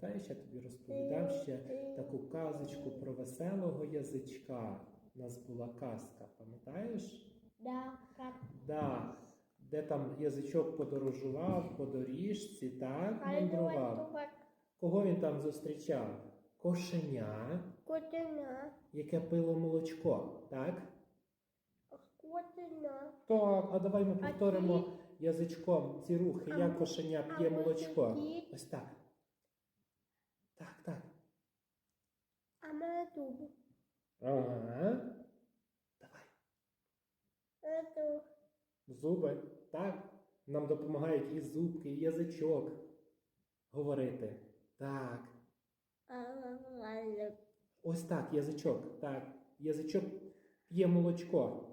Пам'ятаєш, я тобі розповідав ще таку казочку про веселого язичка. У нас була казка, пам'ятаєш? Да, Да. Де там язичок подорожував по доріжці, так, мандрував. Кого він там зустрічав? Кошеня, Котина, яке пило молочко, так? котина. Так, а давай ми повторимо язичком ці рухи, як кошеня п'є молочко. Ось так. Так, так. А мене тут. Ага. Давай. Зуби. Так. Нам допомагають і зубки, і язичок говорити. Так. Ось так, язичок. Так. Язичок п'є молочко.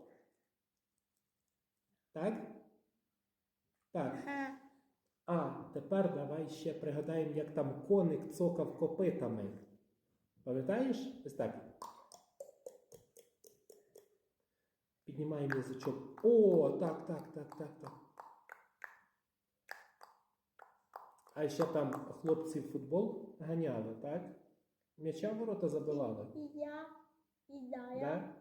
Так? Так. А тепер давай ще пригадаємо, як там коник цокав копитами. Пам'ятаєш? Ось так. Піднімаємо язичок. О, так, так, так, так, так. А ще там хлопці в футбол ганяли, так? М'яча в ворота забивали. І я, і я. Да?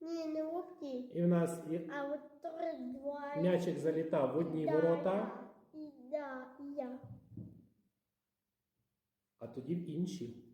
Ні, не вовки. І в нас і А от три два. м'ячик залітав в одні Да, ворота, я. а тоді інші.